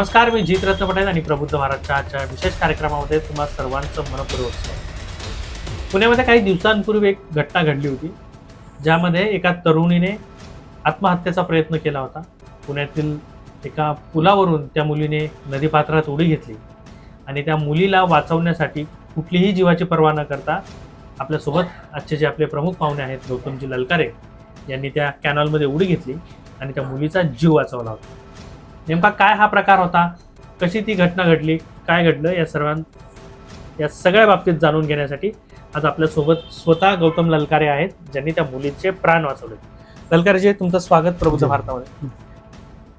नमस्कार मी जित रत्न पटेल आणि प्रबुद्ध महाराजच्या आजच्या विशेष कार्यक्रमामध्ये तुम्हा सर्वांचं मनपूर्वक स्वागत. पुण्यामध्ये काही दिवसांपूर्वी एक घटना घडली होती ज्यामध्ये एका तरुणीने आत्महत्येचा प्रयत्न केला होता. पुण्यातील एका पुलावरून त्या मुलीने नदीपात्रात उडी घेतली आणि त्या मुलीला वाचवण्यासाठी कुठलीही जीवाची पर्वा न करता आपल्यासोबत आजचे जे आपले प्रमुख पाहुणे आहेत गौतमजी ललकारे यांनी त्या कॅनॉलमध्ये उडी घेतली आणि त्या मुलीचा जीव वाचवला होता. नेमका काय हा प्रकार होता? कशी ती घटना घडली? काय घडलं? या सर्वां या सगळ्या बाबतीत जाणून घेण्यासाठी आज आपल्यासोबत स्वतः गौतम ललकारे आहेत ज्यांनी त्या मुलीचे प्राण वाचवले. ललकारेजी तुमचं स्वागत प्रबुद्ध. भारतामध्ये.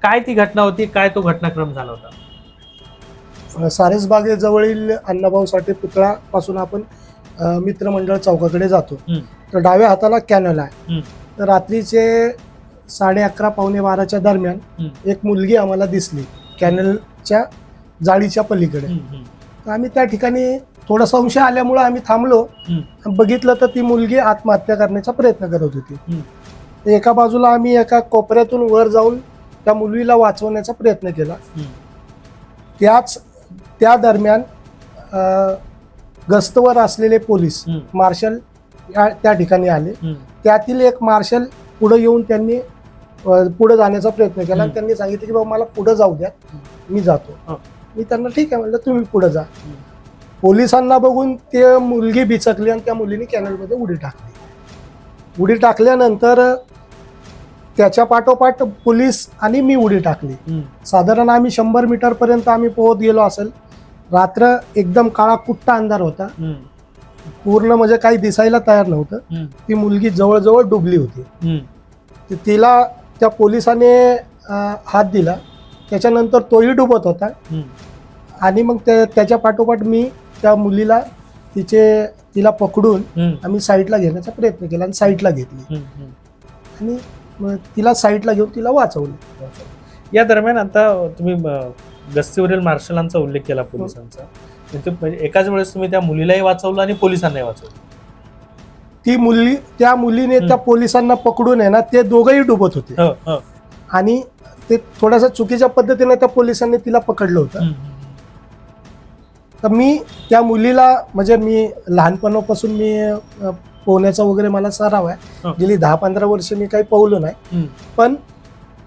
काय ती घटना होती? काय तो घटनाक्रम झाला होता? सारसबागेजवळील अण्णाभाऊ साठे पुतळापासून आपण मित्रमंडळ चौकाकडे जातो. तर डाव्या हाताला कॅनल आहे. तर रात्रीचे साडे अकरा पावणे बाराच्या दरम्यान. एक मुलगी आम्हाला दिसली कॅनलच्या जाळीच्या पलीकडे तर आम्ही त्या ठिकाणी थोडा संशय आल्यामुळं आम्ही थांबलो. बघितलं तर ती मुलगी आत्महत्या करण्याचा प्रयत्न करत होती एका बाजूला आम्ही एका कोपऱ्यातून वर जाऊन त्या मुलीला वाचवण्याचा प्रयत्न केला. त्याच त्या दरम्यान गस्तवर असलेले पोलीस. मार्शल त्या ठिकाणी आले त्यातील एक मार्शल पुढे येऊन त्यांनी पुढे जाण्याचा प्रयत्न केला. आणि. त्यांनी सांगितलं की बाबा मला पुढे जाऊ द्या. मी जातो. मी त्यांना ठीक आहे. म्हणलं तुम्ही पुढे जा. पोलिसांना बघून ते मुलगी बिचकली आणि त्या मुलीने कॅनलमध्ये उडी टाकली. उडी टाकल्यानंतर त्याच्या पाठोपाठ पोलीस आणि मी उडी टाकली. साधारण आम्ही शंभर मीटर पर्यंत आम्ही पोहत गेलो असेल. रात्र एकदम काळा कुट्टा अंधार होता. पूर्ण म्हणजे काही दिसायला तयार नव्हतं. ती मुलगी जवळजवळ डुबली होती. तिला त्या पोलिसाने हात दिला. त्याच्यानंतर तोही डुबत होता. आणि मग त्या त्याच्या पाठोपाठ मी त्या मुलीला तिचे तिला पकडून आम्ही साईडला घेण्याचा प्रयत्न केला आणि साईडला घेतली. आणि तिला साईडला घेऊन तिला वाचवलं. या दरम्यान आता तुम्ही गस्तीवरील मार्शलांचा उल्लेख केला पोलिसांचा. म्हणजे म्हणजे एकाच वेळेस तुम्ही त्या मुलीलाही वाचवलं आणि पोलिसांनाही वाचवलं. ती मुली त्या मुलीने त्या पोलिसांना पकडून आहे ना ते दोघंही डुबत होते. हो, हो. आणि ते थोड्याशा चुकीच्या पद्धतीने त्या पोलिसांनी तिला पकडलं होतं. तर मी त्या मुलीला म्हणजे मी लहानपणापासून मी पोहण्याचा वगैरे मला सराव आहे. हो. गेली दहा पंधरा वर्ष मी काही पोहलो नाही. पण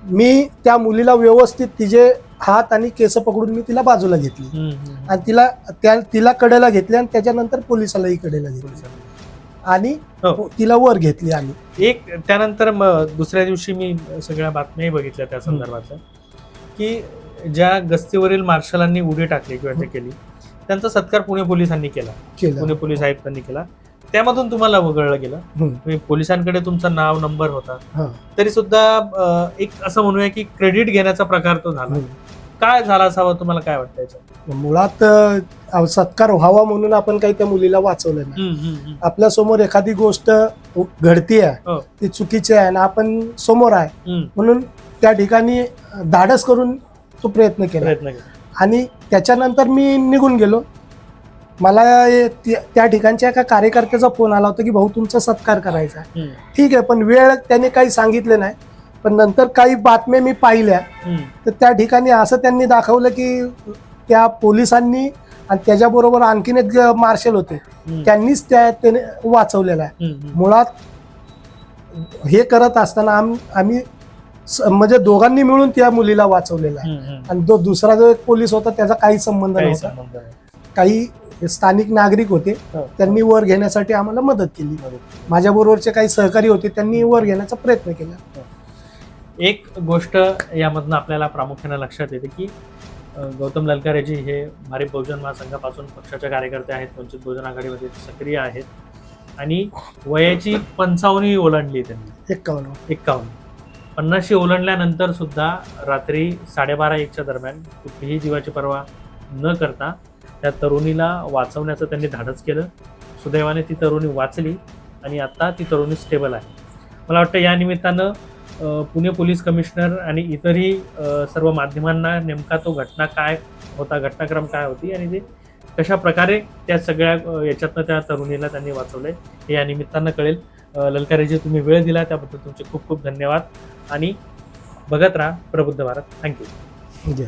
मी त्या मुलीला व्यवस्थित तिचे हात आणि केस पकडून मी तिला बाजूला घेतली. आणि तिला त्या तिला कडेला घेतली आणि त्याच्यानंतर पोलिसालाही कडेला घेतली. आणि हो. तिला वर घेतली आम्ही. एक त्यानंतर मग दुसऱ्या दिवशी मी सगळ्या बातम्याही बघितल्या त्या संदर्भातल्या. की ज्या गस्तीवरील मार्शलांनी उडी टाकली किंवा ते केली त्यांचा सत्कार पुणे पोलिसांनी केला. केलं. पुणे पोलीस आयुक्तांनी केला. त्यामधून तुम्हाला वगळलं गेलं. हम्म. तुम्ही पोलिसांकडे तुमचं नाव नंबर होता. हा. तरी सुद्धा अ, एक असं म्हणूया की क्रेडिट घेण्याचा प्रकार तो झाला. हम्म. काय झाला असावा तुम्हाला काय वाटतं याच्यात? मुळात अ, सत्कार व्हावा म्हणून आपण काही त्या मुलीला वाचवलं नाही. आपल्यासमोर एखादी गोष्ट घडतीये हो. ती चुकीची आहे आणि आपण समोर आहे हम्म, म्हणून त्या ठिकाणी धाडस करून तो प्रयत्न केला. प्रयत्न केला. आणि त्याच्यानंतर मी निघून गेलो. मला त्या- त्या ठिकाणच्या एका कार्यकर्त्याचा फोन आला होता की भाऊ तुमचा सत्कार करायचा आहे. हम्म, ठीक आहे पण वेळ त्याने काही सांगितले नाही. पण नंतर काही बातम्या मी पाहिल्या. तर त्या ठिकाणी असं त्यांनी दाखवलं की त्या पोलिसांनी आणि त्याच्याबरोबर आणखीन एक मार्शल होते. त्यांनीच त्या त्याने वाचवलेला आहे. मुळात हे करत असताना आम आम्ही म्हणजे दोघांनी मिळून त्या मुलीला वाचवलेला आहे. आणि जो दुसरा जो एक पोलीस होता त्याचा काही संबंध नव्हता. काही स्थानिक नागरिक होते. हो. त्यांनी वर घेण्यासाठी आम्हाला मदत केली. माझ्या बरोबरचे काही सहकारी होते त्यांनी वर घेण्याचा प्रयत्न केला. एक गोष्ट यामधनं आपल्याला प्रामुख्याने लक्षात येते की गौतम ललकारेजी हे भारी बहुजन महासंघापासून पक्षाचे कार्यकर्ते आहेत वंचित बहुजन आघाडीमध्ये सक्रिय आहेत आणि वयाची पंचावन्नही ओलांडली त्यांनी. एक्कावन्न एक्कावन्न पन्नासशी ओलांडल्यानंतर सुद्धा रात्री साडेबारा एकच्या दरम्यान कुठलीही जीवाची पर्वा न करता त्या तरुणीला वाचवण्याचं त्यांनी धाडस केलं. सुदैवाने ती तरुणी वाचली आणि आता ती तरुणी स्टेबल आहे. मला वाटतं या निमित्तानं पुणे पोलीस कमिशनर आणि इतरही सर्व माध्यमांना नेमका तो घटना काय होता घटनाक्रम काय होती आणि ते कशा प्रकारे त्या सगळ्या याच्यातनं त्या तरुणीला त्यांनी वाचवलंय हे या निमित्तानं कळेल. अ, ललकारेजी तुम्ही वेळ दिला त्याबद्दल तुमचे खूप खूप धन्यवाद. आणि बघत राहा प्रबुद्ध भारत. थँक्यू. जय